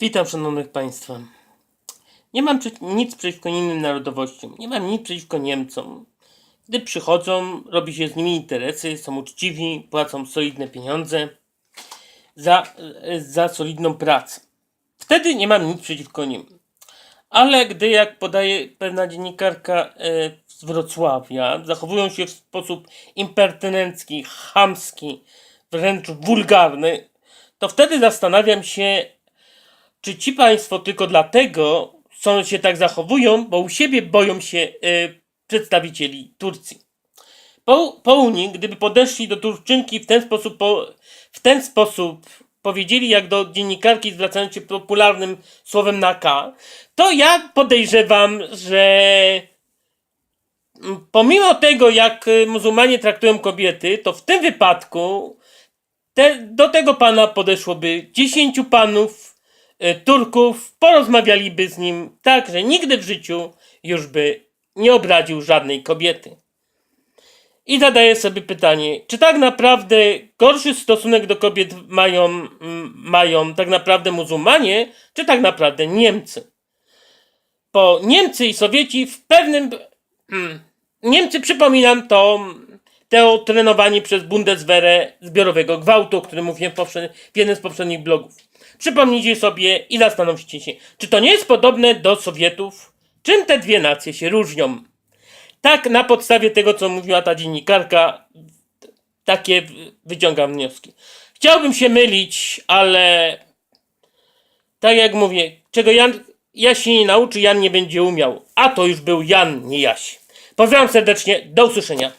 Witam szanownych Państwa. Nie mam nic przeciwko innym narodowościom. Nie mam nic przeciwko Niemcom. Gdy przychodzą, robi się z nimi interesy, są uczciwi, płacą solidne pieniądze za, za solidną pracę. Wtedy nie mam nic przeciwko nim. Ale gdy, jak podaje pewna dziennikarka e, z Wrocławia, zachowują się w sposób impertynencki, chamski, wręcz wulgarny, to wtedy zastanawiam się, czy ci państwo tylko dlatego są, się tak zachowują, bo u siebie boją się e, przedstawicieli Turcji. Po, po gdyby podeszli do Turczynki w ten sposób, po, w ten sposób powiedzieli jak do dziennikarki zwracając się popularnym słowem na K, to ja podejrzewam, że mm, pomimo tego, jak y, muzułmanie traktują kobiety, to w tym wypadku te, do tego pana podeszłoby dziesięciu panów y, Turków, porozmawialiby z nim tak, że nigdy w życiu już by nie obraził żadnej kobiety. I zadaję sobie pytanie, czy tak naprawdę gorszy stosunek do kobiet mają, mają tak naprawdę muzułmanie, czy tak naprawdę Niemcy? Bo Niemcy i Sowieci w pewnym. Niemcy, przypominam, to to trenowanie przez Bundeswehrę zbiorowego gwałtu, o którym mówiłem w, w jednym z poprzednich blogów. Przypomnijcie sobie i zastanówcie się, czy to nie jest podobne do Sowietów? Czym te dwie nacje się różnią? Tak, na podstawie tego, co mówiła ta dziennikarka, takie wyciągam wnioski. Chciałbym się mylić, ale tak jak mówię, czego Jan, Jaś się nie nauczy, Jan nie będzie umiał. A to już był Jan, nie Jaś. Pozdrawiam serdecznie, do usłyszenia.